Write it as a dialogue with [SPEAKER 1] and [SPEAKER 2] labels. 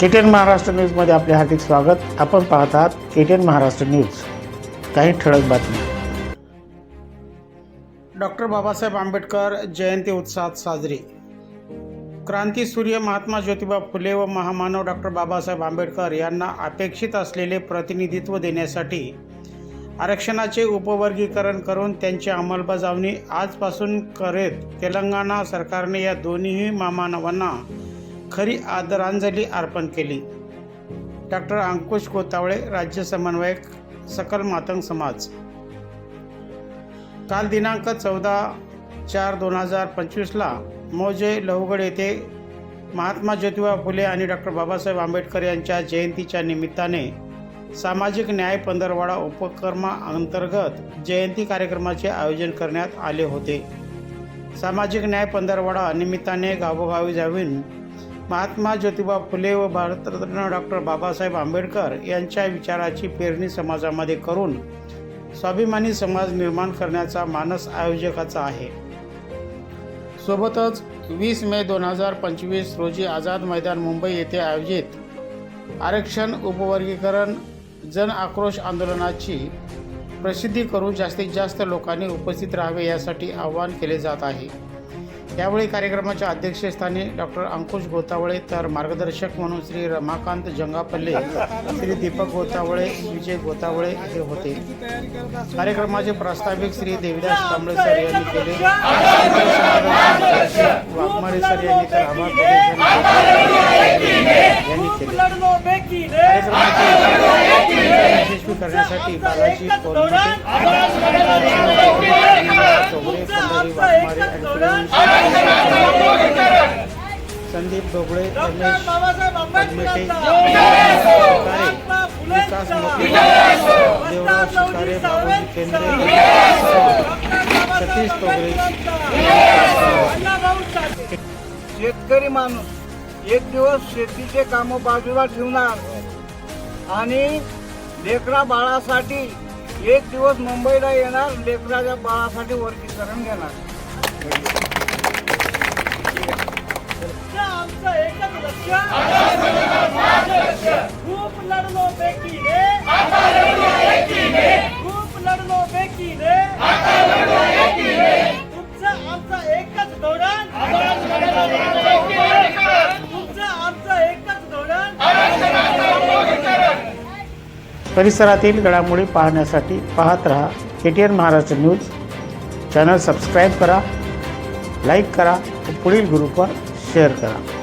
[SPEAKER 1] KTN Maharashtra न्यूजमध्ये आपले हार्दिक स्वागत. आपण पाहत आहात केटीएन महाराष्ट्र न्यूज. काही ठळक बातम्या. डॉक्टर बाबासाहेब आंबेडकर जयंती उत्साहात साजरी. क्रांती सूर्य महात्मा ज्योतिबा फुले व महामानव डॉक्टर बाबासाहेब आंबेडकर यांना अपेक्षित असलेले प्रतिनिधित्व देण्यासाठी आरक्षणाचे उपवर्गीकरण करून त्यांची अंमलबजावणी आजपासून करेत तेलंगणा सरकारने या दोन्ही महामानवांना खरी आदरांजली अर्पण केली. डॉक्टर अंकुश गोतावळे राज्य समन्वयक सकल मातंग समाज. काल दिनांक चौदा चार दोन हजार पंचवीसला मौजे लहुगड येथे महात्मा ज्योतिबा फुले आणि डॉक्टर बाबासाहेब आंबेडकर यांच्या जयंतीच्या निमित्ताने सामाजिक न्याय पंधरवाडा उपक्रमाअंतर्गत जयंती कार्यक्रमाचे आयोजन करण्यात आले होते. सामाजिक न्याय पंधरवाडा निमित्ताने गावोगावी जाऊन महात्मा ज्योतिबा फुले व भारतरत्न डॉक्टर बाबासाहेब आंबेडकर यांच्या विचाराची पेरणी समाजामध्ये करून स्वाभिमानी समाज निर्माण करण्याचा मानस आयोजकाचा आहे. सोबतच वीस मे दोन हजार पंचवीस रोजी आझाद मैदान मुंबई येथे आयोजित आरक्षण उपवर्गीकरण जन आक्रोश आंदोलनाची प्रसिद्धी करून जास्तीत जास्त लोकांनी उपस्थित राहावे यासाठी आवाहन केले जात आहे. यावेळी कार्यक्रमाच्या अध्यक्षस्थानी डॉक्टर अंकुश गोतावळे तर मार्गदर्शक म्हणून श्री रमाकांत जंगापल्ले श्री दीपक गोतावळे विजय गोतावळे हे होते. कार्यक्रमाचे प्रास्ताविक श्री देवीदास कांबळे सर यांनी केले. वाघमारे सर यांनी तर यांनी केले. कार्यक्रमाचे यशस्वी करण्यासाठी बालाजी कोलमटे चौगुले पंढरी वाघमारे आणि संदीप ढोबळे रमेश पद्मेटे शिकारे देवराव शिकारे बाबूजी केंद्रे सतीश तोगरे
[SPEAKER 2] शेतकरी माणूस एक दिवस शेतीचे कामं बाजूला ठेवणार आणि लेकरा बाळासाठी एक दिवस मुंबईला येणार लेकराच्या बाळासाठी वर्गीकरण घेणार.
[SPEAKER 1] परिसरातील घडामोडी पाहण्यासाठी पाहत रहा. K T N Maharashtra news. Channel subscribe करा. लाईक करा व पुढील ग्रुपवर शेअर करा.